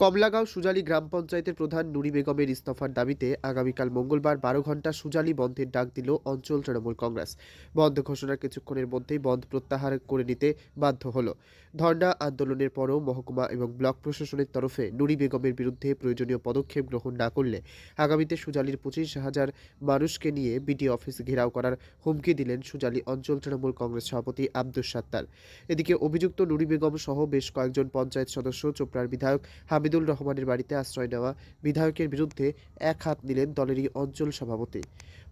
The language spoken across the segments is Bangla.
কমলাগাঁও সুজালি গ্রাম পঞ্চায়েতের প্রধান নুরি বেগমের ইস্তফার দাবিতে আগামীকাল মঙ্গলবার বারো ঘণ্টা সুজালি বন্ধের ডাক দিল অঞ্চল তৃণমূল কংগ্রেস। বন্ধ ঘোষণার কিছুক্ষণের মধ্যেই বন্ধ প্রত্যাহার করে নিতে বাধ্য হল। ধর্ণা আন্দোলনের পরও মহকুমা এবং ব্লক প্রশাসনের তরফে নুরি বেগমের বিরুদ্ধে প্রয়োজনীয় পদক্ষেপ গ্রহণ না করলে আগামীতে সুজালির পঁচিশ হাজার মানুষকে নিয়ে বিডি অফিস ঘেরাও করার হুমকি দিলেন সুজালি অঞ্চল তৃণমূল কংগ্রেস সভাপতি আব্দুস সাত্তার। এদিকে অভিযুক্ত নুরি বেগম সহ বেশ কয়েকজন পঞ্চায়েত সদস্য, চোপড়ার বিধায়ক হামিদুল রহমানের বাড়িতে আশ্রয় নেওয়া বিধায়কের বিরুদ্ধে এক হাত নিলেন দলেরই অঞ্চল সভাপতি।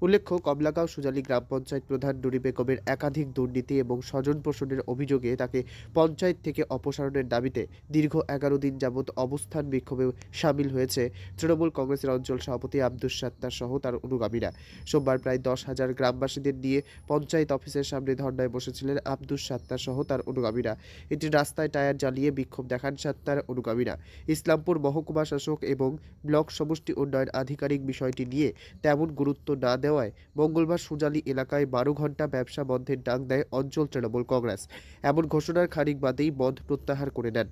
উল্লেখ্য, কমলাগাঁও সুজালি গ্রাম পঞ্চায়েত প্রধান নুরি বেগমের একাধিক দুর্নীতি এবং স্বজন পোষণের অভিযোগে তাকে পঞ্চায়েত থেকে অপসারণের দাবিতে দীর্ঘ এগারো দিন যাবৎ অবস্থান বিক্ষোভে সামিল হয়েছে তৃণমূল কংগ্রেসের অঞ্চল সভাপতি আব্দুস সাত্তার সহ তার অনুগামীরা। সোমবার প্রায় দশ হাজার গ্রামবাসীদের নিয়ে পঞ্চায়েত অফিসের সামনে ধর্নায় বসেছিলেন আব্দুস সাত্তার সহ তার অনুগামীরা। এটি রাস্তায় টায়ার জ্বালিয়ে বিক্ষোভ দেখান সাত্তার অনুগামীরা। ইসলামপুর মহকুমা শাসক এবং ব্লক সমষ্টি উন্নয়ন আধিকারিক বিষয়টি নিয়ে তেমন গুরুত্ব না দেওয়ায় মঙ্গলবার সুজালি এলাকায় বারো ঘণ্টা ব্যবসা বন্ধের ডাক দেয় অঞ্চল তৃণমূল কংগ্রেস। এমন ঘোষণার খানিক বাদেই বন্ধ প্রত্যাহার করে নেন।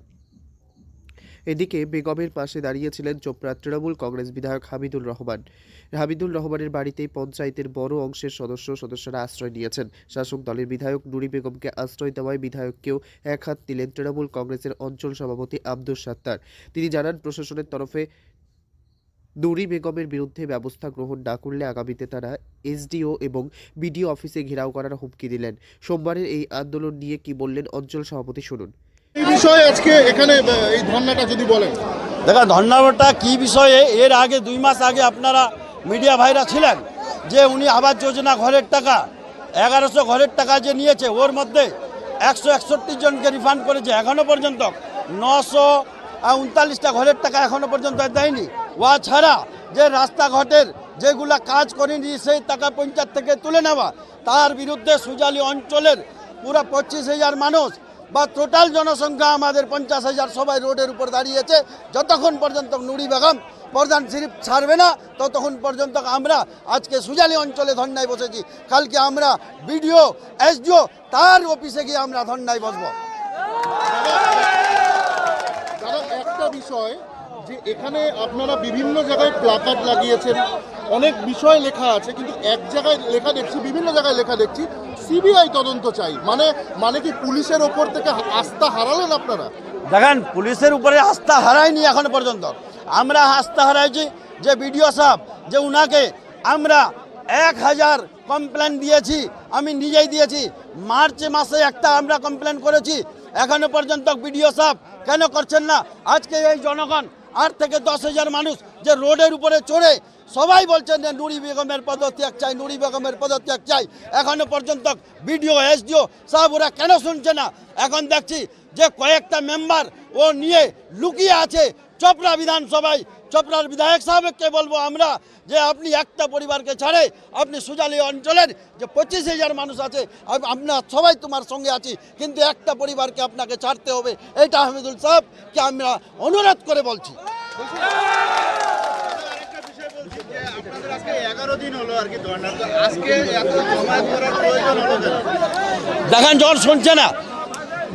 এদিকে বেগমের পাশে দাঁড়িয়েছিলেন চোপড়া তৃণমূল কংগ্রেস বিধায়ক হামিদুল রহমান। হামিদুল রহমানের বাড়িতেই পঞ্চায়েতের বড় অংশের সদস্য সদস্যরা আশ্রয় নিয়েছেন। শাসক দলের বিধায়ক নুরি বেগমকে আশ্রয় দেওয়ায় বিধায়ককেও এক হাত দিলেন তৃণমূল কংগ্রেসের অঞ্চল সভাপতি আব্দুস সাত্তার। তিনি জানান, প্রশাসনের তরফে নুরি বেগমের বিরুদ্ধে ব্যবস্থা গ্রহণ না করলে আগামীতে তারা এসডিও এবং বিডিও অফিসে ঘেরাও করার হুমকি দিলেন। সোমবারের এই আন্দোলন নিয়ে কি বললেন অঞ্চল সভাপতি শুনুন। এই বিষয়ে আজকে এখানে এই ধর্নাটা যদি বলেন। দেখেন ধন্যবাদটা কী বিষয়ে? এর আগে দুই মাস আগে আপনারা মিডিয়া ভাইরা ছিলেন যে উনি আবাস যোজনা ঘরের টাকা এগারোশো ঘরের টাকা যে নিয়েছে ওর মধ্যে একশো একষট্টি জনকে রিফান্ড করেছে। এখনও পর্যন্ত নশো উনতাল্লিশটা ঘরের টাকা এখনও পর্যন্ত দেয়নি। ওয়া ছাড়া যে রাস্তাঘাটের যেগুলা কাজ করেনি, সেই টাকা পঞ্চায়েত থেকে তুলে নেওয়া, তার বিরুদ্ধে সুজালি অঞ্চলের পুরো পঁচিশ হাজার মানুষ বা টোটাল জনসংখ্যা আমাদের পঞ্চাশ হাজার সবাই রোডের উপর দাঁড়িয়েছে। যতক্ষণ পর্যন্ত নুড়ি বেগম, প্রধান শরীফ ছাড়বে না, ততক্ষণ পর্যন্ত আমরা আজকে সুজালি অঞ্চলে ধর্নায় বসেছি। কালকে আমরা বিডিও, এসডিও, তার অফিসে গিয়ে আমরা ধর্নায় বসবো। একটা বিষয় যে এখানে আপনারা বিভিন্ন জায়গায় প্লাকার্ড লাগিয়েছেন, অনেক বিষয় লেখা আছে, কিন্তু এক জায়গায় লেখা দেখছি, বিভিন্ন জায়গায় লেখা দেখছি, সিবিআই তদন্ত চাই। মানে মানে কি পুলিশের ওপর থেকে আস্থা হারালেন আপনারা? দেখেন, পুলিশের উপরে আস্থা হারায়নি এখনও পর্যন্ত। আমরা আস্থা হারাইছি যে বিডিও সাহেব, যে উনাকে আমরা এক হাজার কমপ্লেন দিয়েছি, আমি নিজেই দিয়েছি। মার্চ মাসে একটা আমরা কমপ্লেন করেছি। এখনও পর্যন্ত বিডিও সাহেব কেন করছেন না? আজকে এই জনগণ আট থেকে দশ হাজার মানুষ যে রোডের উপরে চড়ে সবাই বলছেন যে নুরি বেগমের পদত্যাগ চাই, নুরি বেগমের পদত্যাগ চাই। এখনও পর্যন্ত বিডিও, এসডিও সব ওরা কেন শুনছে না? এখন দেখছি যে কয়েকটা মেম্বার ও নিয়ে লুকিয়ে আছে চোপড়া বিধানসভায় চোপড়ার বিধায়ক সাহেবকে বলব আমরা যে আপনি একটা পরিবারকে ছাড়ে আপনি সুজালি অঞ্চলের যে পঁচিশ হাজার মানুষ আছে আমরা সবাই তোমার সঙ্গে আছি, কিন্তু একটা পরিবারকে আপনাকে ছাড়তে হবে, এটা হামিদুল সাহেবকে আমরা অনুরোধ করে বলছি। দেখেন যখন শুনছে না।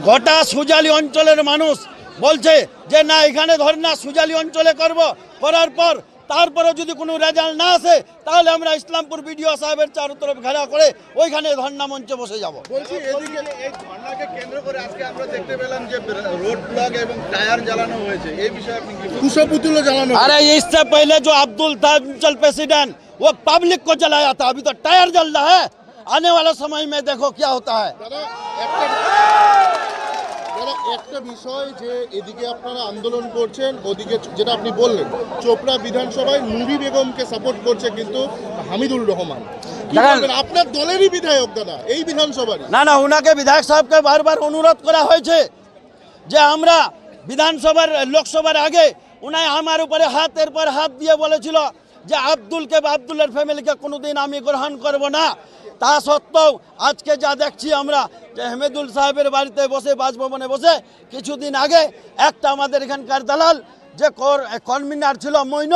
গোটা সুজালি অঞ্চলের মানুষ বলছে যে না এখানে ধর্না সুজালি অঞ্চলে করব করার পর তারপরে যদি কোনো রেজাল্ট না আসে তাহলে আমরা ইসলামপুর বিডিও সাহেবের চারো তরফ ঘেরা করে ওইখানে ধর্না মঞ্চে বসে যাব বলছি এদিকে এই ধর্নাকে কেন্দ্র করে আজকে আমরা দেখতে পেলাম যে রোড ব্লক এবং টায়ার জ্বালানো হয়েছে এই বিষয়ে আপনি কি বলবেন? কুশপুতুলো জানানো अरे इससे पहले जो अब्दुल था अंचल प्रेसिडेंट वो पब्लिक को जलाया था अभी तो टायर जल रहा है आने वाला समय में देखो क्या होता है দাদা একটা বিষয় যে এদিকে আপনারা আন্দোলন করছেন ওদিকে যেটা আপনি বললেন চোপড়া বিধানসভায় নুরি বেগমকে সাপোর্ট করছে কিন্তু হামিদুল রহমান? আপনার দলেরই বিধায়ক দাদা এই বিধানসভার না না ওনাকে বিধায়ক সাহেবকে বারবার অনুরোধ করা হয়েছে যে আমরা বিধানসভার লোকসভার আগে উনায় আমার উপরে হাতের পর হাত দিয়ে বলেছিল যে আব্দুলকে বা আব্দুলের ফ্যামিলিকে কোনোদিন আমি গ্রহণ করব না। তা সত্ত্বেও আজকে যা দেখছি আমরা যে হেমেদুল সাহেবের বাড়িতে বসে, বাসভবনে বসে, কিছুদিন আগে একটা আমাদের এখানকার দালাল যে কনমিনার ছিল মৈন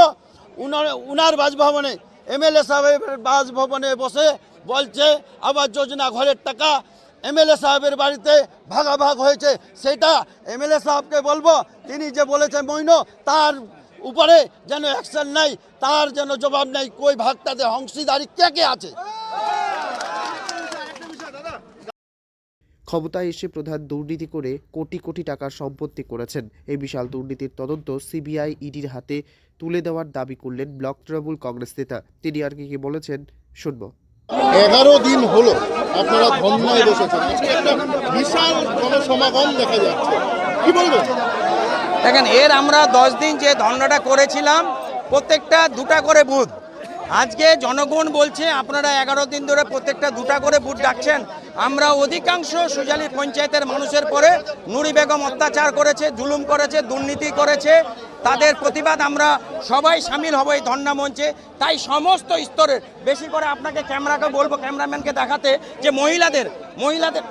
উনার- উনার বাসভবনে, এমএলএ সাহেবের বাসভবনে বসে বলছে, আবাস যোজনা ঘরের টাকা এমএলএ সাহেবের বাড়িতে ভাগাভাগ হয়েছে। সেটা এমএলএ সাহেবকে বলব, তিনি যে বলেছেন মইন, তার উপরে যেন অ্যাকশন নাই, তার যেন জবাব নেই, কই ভাগটাতে অংশীদারি কে কে আছে? ক্ষমতায় এসে প্রধান দুর্নীতি করে কোটি কোটি টাকার সম্পত্তি করেছেন। এই বিশাল দুর্নীতির তদন্ত সিবিআই ইডির হাতে তুলে দেওয়ার দাবি করলেন ব্লক তৃণমূল কংগ্রেস নেতা। তিনি আর কি কি বলেছেন শুনব। এগারো দিন হলো আপনারা ধর্নায় বসেছেন। আজকে একটা বিশাল জনসমাগম দেখা যাচ্ছে। কি বলবেন? দেখেন এর আমরা দশ দিন যে ধর্নাটা করেছিলাম প্রত্যেকটা দুটা করে বুথ। আজকে জনগণ বলছে আপনারা এগারো দিন ধরে প্রত্যেকটা দুটা করে বুথ ডাকছেন। আমরা অধিকাংশ সুজালি পঞ্চায়েতের মানুষের পরে নুরি বেগম অত্যাচার করেছে জুলুম করেছে দুর্নীতি করেছে তাদের প্রতিবাদ আমরা সবাই সামিল হব এই ধর্ণা মঞ্চে। তাই সমস্ত স্তরের, বেশি করে আপনাকে ক্যামেরাকে বলব, ক্যামেরাম্যানকে দেখাতে যে মহিলাদের মহিলাদের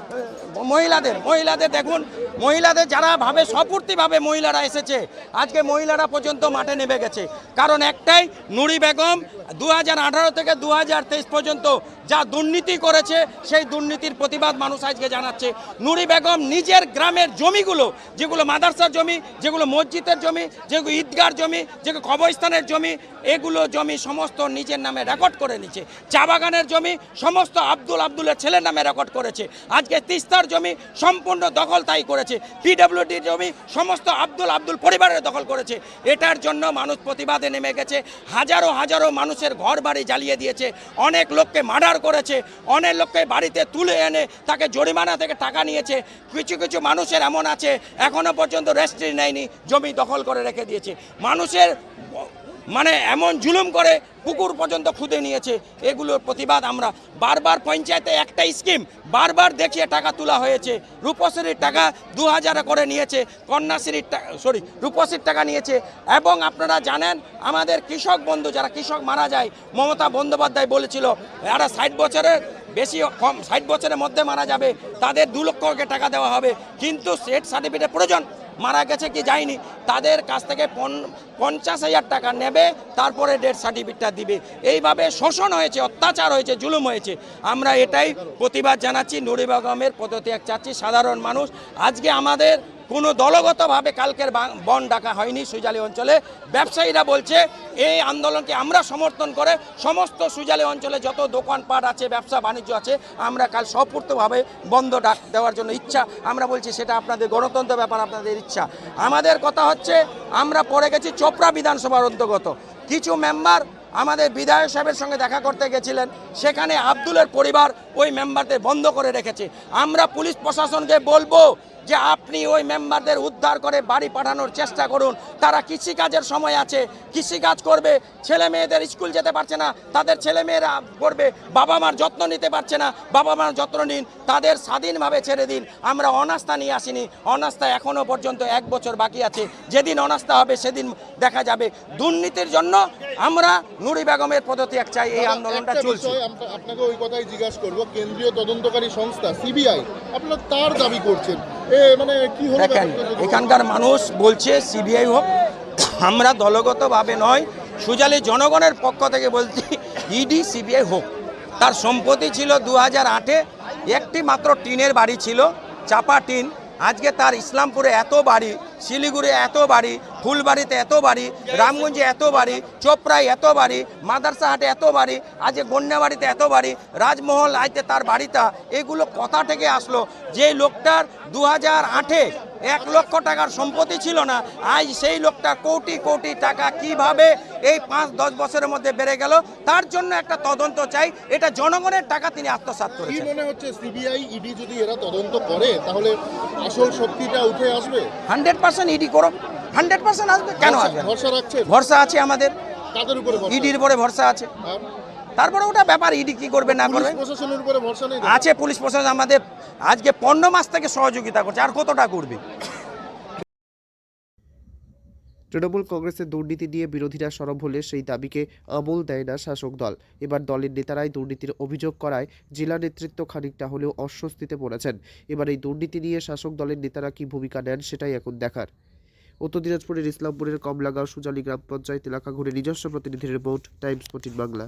মহিলাদের মহিলাদের দেখুন, মহিলাদের যারা ভাবে সপূর্তিভাবে মহিলারা এসেছে, আজকে মহিলারা পর্যন্ত মাঠে নেমে গেছে। কারণ একটাই, নুরি বেগম দু হাজার আঠারো থেকে দু হাজার তেইশ পর্যন্ত যা দুর্নীতি করেছে, সেই দুর্নীতির প্রতিবাদ মানুষ আজকে জানাচ্ছে। নুরি বেগম নিজের গ্রামের জমিগুলো, যেগুলো মাদ্রাসার জমি, যেগুলো মসজিদের জমি যেগুলো ঈদগার জমি যেগুলো কবরস্থানের জমি, এগুলো জমি সমস্ত নিজের নামে রেকর্ড করে নিচ্ছে চা বাগানের জমি সমস্ত আব্দুল আব্দুলের ছেলের নামে রেকর্ড করেছে। আজকে তিস্তার জমি সম্পূর্ণ দখল তাই করেছে। পিডব্লিউডির জমি সমস্ত আব্দুল আব্দুল পরিবারের দখল করেছে। এটার জন্য মানুষ প্রতিবাদে নেমে গেছে। হাজারো হাজারো মানুষের ঘর বাড়ি জ্বালিয়ে দিয়েছে। অনেক লোককে মার্ডার করেছে। অনেক লোককে বাড়িতে তুলে এনে তাকে জরিমানা থেকে টাকা নিয়েছে। কিছু কিছু মানুষের এমন আছে। এখনও পর্যন্ত রেস্ট্রি নেয়নি। জমি দখল করে রেখে দিয়েছে। মানুষের মানে এমন জুলুম করে পুকুর পর্যন্ত খুদে নিয়েছে। এগুলোর প্রতিবাদ আমরা বারবার পঞ্চায়েতে একটা স্কিম, বারবার দেখিয়ে টাকা তোলা হয়েছে। রূপশ্রীর টাকা দু হাজার করে নিয়েছে, কন্যাশ্রীর সরি, রূপশ্রীর টাকা নিয়েছে। এবং আপনারা জানেন, আমাদের কৃষক বন্ধু, যারা কৃষক মারা যায়, মমতা বন্দ্যোপাধ্যায় বলেছিল, এরা ষাট বছরের বেশি কম, ষাট বছরের মধ্যে মারা যাবে। তাদের দু লক্ষ করে টাকা দেওয়া হবে। কিন্তু সেট সার্টিফিকেট প্রয়োজন মারা গেছে কি যায়নি, তাদের কাছ থেকে পঞ্চাশ হাজার টাকা নেবে, তারপরে ডেথ সার্টিফিকেটটা দিবে। এইভাবে শোষণ হয়েছে, অত্যাচার হয়েছে, জুলুম হয়েছে। আমরা এটাই প্রতিবাদ জানাচ্ছি নুরি বেগমের পদত্যাগ চাচ্ছি, সাধারণ মানুষ। আজকে আমাদের কোনো দলগতভাবে কালকের বন ডাকা হয়নি সুজালি অঞ্চলে। ব্যবসায়ীরা বলছে, এই আন্দোলনকে আমরা সমর্থন করে সমস্ত সুজালি অঞ্চলে যত দোকানপাট আছে, ব্যবসা বাণিজ্য আছে, আমরা কাল সপূর্তভাবে বন্ধ ডাক দেওয়ার জন্য ইচ্ছা। আমরা বলছি, সেটা আপনাদের গণতন্ত্র ব্যাপার, আপনাদের ইচ্ছা। আমাদের কথা হচ্ছে, আমরা পড়ে গেছি চোপড়া বিধানসভার অন্তর্গত। কিছু মেম্বার আমাদের বিধায়ক সাহেবের সঙ্গে দেখা করতে গেছিলেন। সেখানে আব্দুলের পরিবার ওই মেম্বারদের বন্ধ করে রেখেছে। আমরা পুলিশ প্রশাসনকে বলব যে আপনি ওই মেম্বারদের উদ্ধার করে বাড়ি পাঠানোর চেষ্টা করুন। তারা কৃষিকাজের সময় আছে, কৃষিকাজ করবে, ছেলে মেয়েদের স্কুল যেতে পারছে না, তাদের ছেলে মেয়েরা করবে বাবা মার যত্ন নিতে পারছে না, বাবা মার যত্ন নিন, তাদের স্বাধীনভাবে ছেড়ে দিন। আমরা অনাস্থা নিয়ে আসিনি, অনাস্থা এখনও পর্যন্ত এক বছর বাকি আছে। যেদিন অনাস্থা হবে, সেদিন দেখা যাবে। দুর্নীতির জন্য আমরা নুরি বেগমের পদত্যাগ চাই এই আন্দোলনটা চলছে। আপনাকে ওই কথাই জিজ্ঞাসা করব কেন্দ্রীয় তদন্তকারী সংস্থা সিবিআই আপনারা তার দাবি করছেন। এ মানে কি হলো দেখেন এখানকার মানুষ বলছে সিবিআই হোক আমরা দলগতভাবে নয় সুজালি জনগণের পক্ষ থেকে বলছি ইডি সিবিআই হোক। তার সম্পত্তি ছিল দু হাজার আটে একটি মাত্র টিনের বাড়ি ছিল চাপা টিন। আজকে তার ইসলামপুরে এত বাড়ি, শিলিগুড়ি এত বাড়ি, ফুলবাড়িতে এত বাড়ি, রামগঞ্জে এত বাড়ি, চোপড়ায় এত বাড়ি মাদারসাহাটে এত বাড়ি, আজকে গন্যাবাড়িতে এত বাড়ি, রাজমহল আইতে তার বাড়িটা, এগুলো কথা থেকে আসলো যে লোকটার দু হাজার আটে এক লক্ষ টাকার সম্পত্তি ছিল না। আজ সেই লোকটা কোটি কোটি টাকা কীভাবে এই পাঁচ দশ বছরের মধ্যে বেড়ে গেল তার জন্য একটা তদন্ত চাই। এটা জনগণের টাকা তিনি আত্মসাৎ কি করেছেন। মনে হচ্ছে সিবিআই ইডি যদি এরা তদন্ত করে তাহলে আসল সত্যিটা উঠে আসবে? হান্ড্রেড পার্সেন্ট ইডি করো হান্ড্রেড পার্সেন্ট আসবে। কেন আসবে ভরসা রাখছেন? ভরসা আছে আমাদের। ইডির উপরে ভরসা আছে। তারপরে ওটা ব্যাপার ইডি কি করবে না করবে? পুলিশ প্রশাসনের উপরে ভরসা নেই আছে পুলিশ প্রশাসন আমাদের আজকে পনেরো মাস থেকে সহযোগিতা করছে আর কতটা করবে? তৃণমূল কংগ্রেসের দুর্নীতি নিয়ে বিরোধীরা সরব হলে সেই দাবিকে আমল দেয় না শাসক দল। এবার দলের নেতারাই দুর্নীতির অভিযোগ করায় জেলা নেতৃত্ব খানিকটা হলেও অস্বস্তিতে পড়েছেন। এবার এই দুর্নীতি নিয়ে শাসক দলের নেতারা কি ভূমিকা নেন সেটাই এখন দেখার। উত্তর দিনাজপুরের ইসলামপুরের কমলাগাঁও সুজালি গ্রাম পঞ্চায়েত এলাকা ঘুরে নিজস্ব প্রতিনিধির রিপোর্ট টাইমস ফোর্টিন বাংলা।